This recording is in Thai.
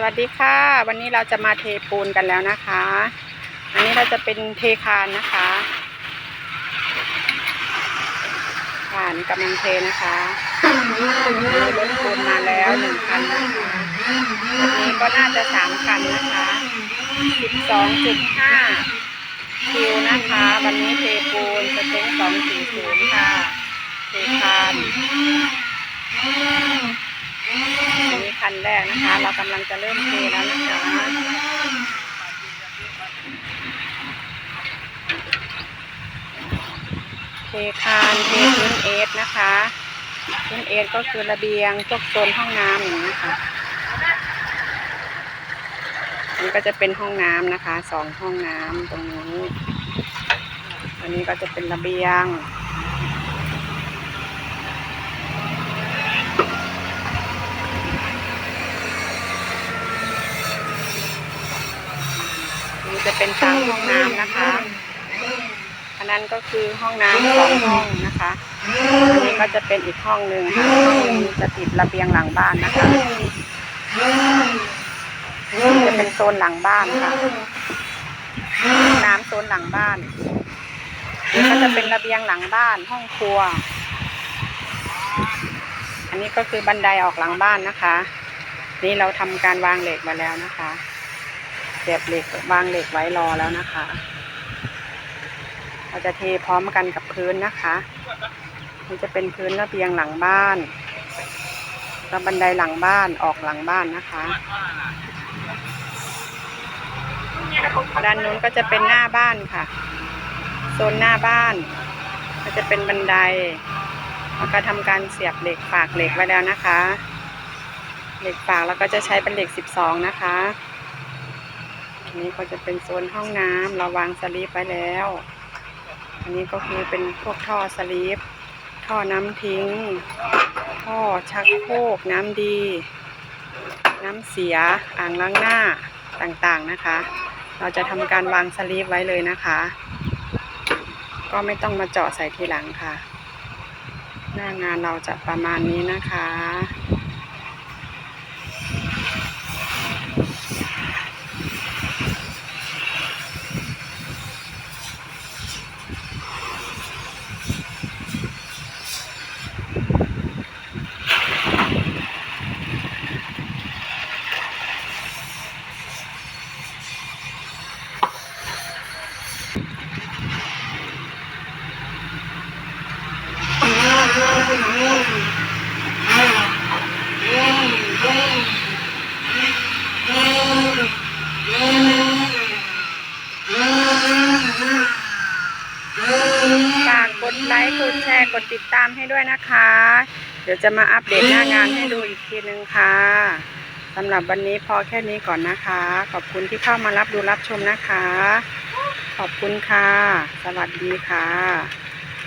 สวัสดีค่ะ วันนี้เราจะมาเทปูนกันแล้วนะคะ อันนี้เราจะเป็นเทคานนะคะคานกำลังเทนะคะมีรถปูนมาแล้วหนึ่งคันนะคะอันนี้ก็น่าจะสามคันนะคะสิบสองจุดห้าคิวนะคะ วันนี้เทปูนสเต็งสองสี่ศูนย์ค่ะ เทคาน อันนี้คัน แรกนะคะ เรากำลังจะเริ่มเทแล้วนะคะเทคานเทพื้นเอสนะคะพื้นเอสก็คือระเบียงพวกโซนห้องน้ำอย่างนี้ค่ะอันนี้ก็จะเป็นห้องน้ำนะคะสองห้องน้ำตรงนี้อันนี้ก็จะเป็นระเบียง นี่จะเป็นสามห้องน้ำนะคะ อันนั้นก็คือห้องน้ำสองห้องนะคะอันนี้ก็จะเป็นอีกห้องหนึ่งค่ะห้องนี้จะติดระเบียงหลังบ้านนะคะนี่จะเป็นโซนหลังบ้านค่ะห้องน้ำโซนหลังบ้านนี่ก็จะเป็นระเบียงหลังบ้านห้องครัว อันนี้ก็คือบันไดออกหลังบ้านนะคะ นี่เราทำการวางเหล็กมาแล้วนะคะ เสียบเหล็กวางเหล็กไว้รอแล้วนะคะ เราจะเทพร้อมกันกับพื้นนะคะนี่จะเป็นพื้นระเบียงหลังบ้านแล้วบันไดหลังบ้านออกหลังบ้านนะคะ ด้านนู้นก็จะเป็นหน้าบ้านค่ะโซนหน้าบ้าน ก็จะเป็นบันไดแล้วก็ทำการเสียบเหล็กฝากเหล็กไว้แล้วนะคะ เหล็กฝากแล้วก็จะใช้เป็นเหล็ก 12 นะคะ อันนี้ก็จะเป็นโซนห้องน้ำเราวางสลีปไว้แล้ว อันนี้ก็คือเป็นพวกท่อสลีปท่อน้ำทิ้ง ท่อชักโครกน้ำดี น้ำเสียอ่างล้างหน้าต่างๆนะคะ เราจะทำการวางสลีปไว้เลยนะคะ ก็ไม่ต้องมาเจาะใส่ทีหลังค่ะ หน้างานเราจะประมาณนี้นะคะ ฝากก ดไลค์กดแชร์กดติดตามให้ด้วยนะคะ เดี๋ยวจะมาอัปเดตหน้างานให้ดูอีกทีนึงค่ะสำหรับวันนี้พอแค่นี้ก่อนนะคะ ขอบคุณที่เข้ามารับดูรับชมนะคะ ขอบคุณค่ะ สวัสดีค่ะ